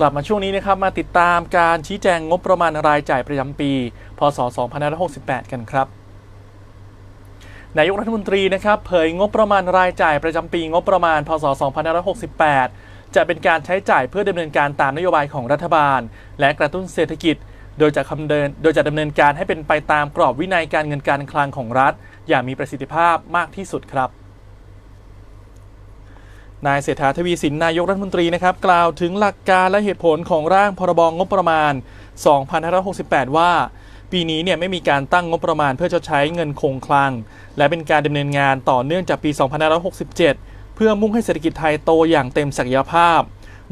กลับมาช่วงนี้นะครับมาติดตามการชี้แจงงบประมาณรายจ่ายประจำปี พศ 2568 กันครับ นายกรัฐมนตรีนะครับเผยงบประมาณรายจ่ายประจำปี งบประมาณ พศ 2568 จะเป็นการใช้จ่ายเพื่อดำเนินการตามนโยบายของรัฐบาล และกระตุ้นเศรษฐกิจ โดยจะคำเดิน โดยจะดำเนินการให้เป็นไปตามกรอบวินัยการเงินการคลังของรัฐ อย่างมีประสิทธิภาพมากที่สุดครับ นายเศรษฐาทวีสินนายกรัฐมนตรีนะครับกล่าวถึงหลักการและเหตุผลของร่างพรบงบประมาณ 2568 ว่า ปีนี้เนี่ยไม่มีการตั้งงบประมาณเพื่อชดใช้เงินคงคลัง และเป็นการดำเนินงานต่อเนื่องจากปี 2567 เพื่อมุ่งให้เศรษฐกิจไทยโตอย่างเต็มศักยภาพ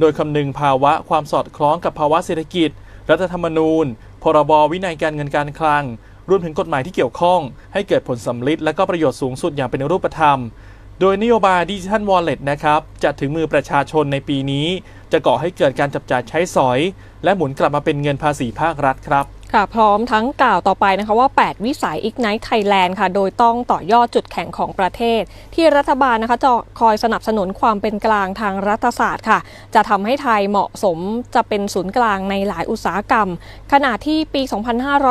โดยคำนึงภาวะความสอดคล้องกับภาวะเศรษฐกิจ รัฐธรรมนูญ พรบวินัยการเงินการคลังรวมถึงกฎหมายที่เกี่ยวข้อง ให้เกิดผลสำลิดและก็ประโยชน์สูงสุดอย่างเป็นรูปธรรม โดยนโยบายดิจิทัลวอลเล็ตนะครับจะถึงมือประชาชนในปีนี้ จะก่อให้เกิดการจับจ่ายใช้สอย และหมุนกลับมาเป็นเงินภาษีภาครัฐครับ ค่ะพร้อมทั้งกล่าวต่อไปนะคะว่า 8 วิสัย Ignite Thailand ค่ะ โดยต้องต่อยอดจุดแข็งของประเทศ ที่รัฐบาลนะคะจะคอยสนับสนุนความเป็นกลางทางรัฐศาสตร์ค่ะ จะทำให้ไทยเหมาะสมจะเป็นศูนย์กลางในหลายอุตสาหกรรม ขณะที่ปี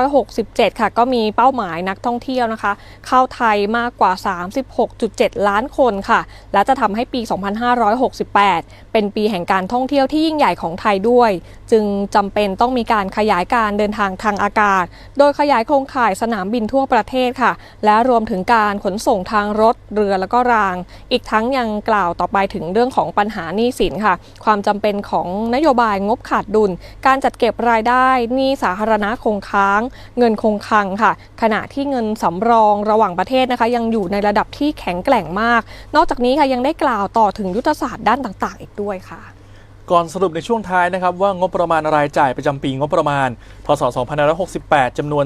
2567 ค่ะ ก็มีเป้าหมายนักท่องเที่ยวนะคะ เข้าไทยมากกว่า 36.7 ล้านคนค่ะ และจะทำให้ปี 2568 เป็นปีแห่งการท่องเที่ยวที่ยิ่งใหญ่ของไทยด้วย จึงจำเป็นต้องมีการขยายการเดินทางทางอากาศ โดยขยายโครงข่ายสนามบินทั่วประเทศค่ะ และรวมถึงการขนส่งทางรถ เรือแล้วก็ราง อีกทั้งยังกล่าวต่อไปถึงเรื่องของปัญหาหนี้สินค่ะ ความจำเป็นของนโยบายงบขาดดุล การจัดเก็บรายได้หนี้สาธารณะคงค้าง เงินคงคลังค่ะ ขณะที่เงินสำรองระหว่างประเทศนะคะ ยังอยู่ในระดับที่แข็งแกร่งมาก นอกจากนี้ค่ะยังได้กล่าวต่อถึงยุทธศาสตร์ด้านต่าง ๆ อีกด้วยค่ะ ก่อนสรุปในช่วงท้ายนะครับว่างบประมาณรายจ่ายประจำปีงบประมาณ พศ 2568จำนวน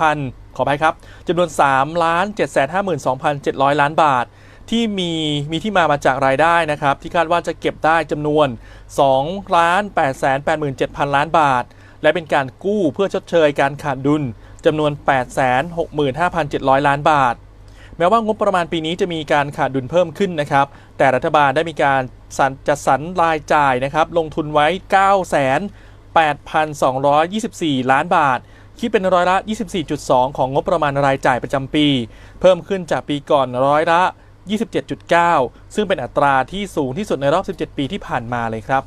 3,000 ขออภัยครับจำนวน 3 ล้าน 752,700 ล้านบาท ที่มีมีที่มามาจากรายได้นะครับ ที่คาดว่าจะเก็บได้จำนวน 2 ล้าน 887,000 ล้านบาท และเป็นการกู้เพื่อชดเชยการขาดดุลจำนวน 865,700 ล้านบาท แม้ว่างบประมาณปีนี้จะมีการขาดดุลเพิ่มขึ้นนะครับ แต่รัฐบาลได้มีการสรร จัดสรรรายจ่ายนะครับลงทุนไว้ 9 8,224 ล้านบาท คิดเป็นร้อยละ 24.2 ของงบประมาณรายจ่ายประจำปี เพิ่มขึ้นจากปีก่อนร้อยละ 27.9 ซึ่งเป็นอัตราที่สูงที่สุดในรอบ 17 ปีที่ผ่านมาเลยครับ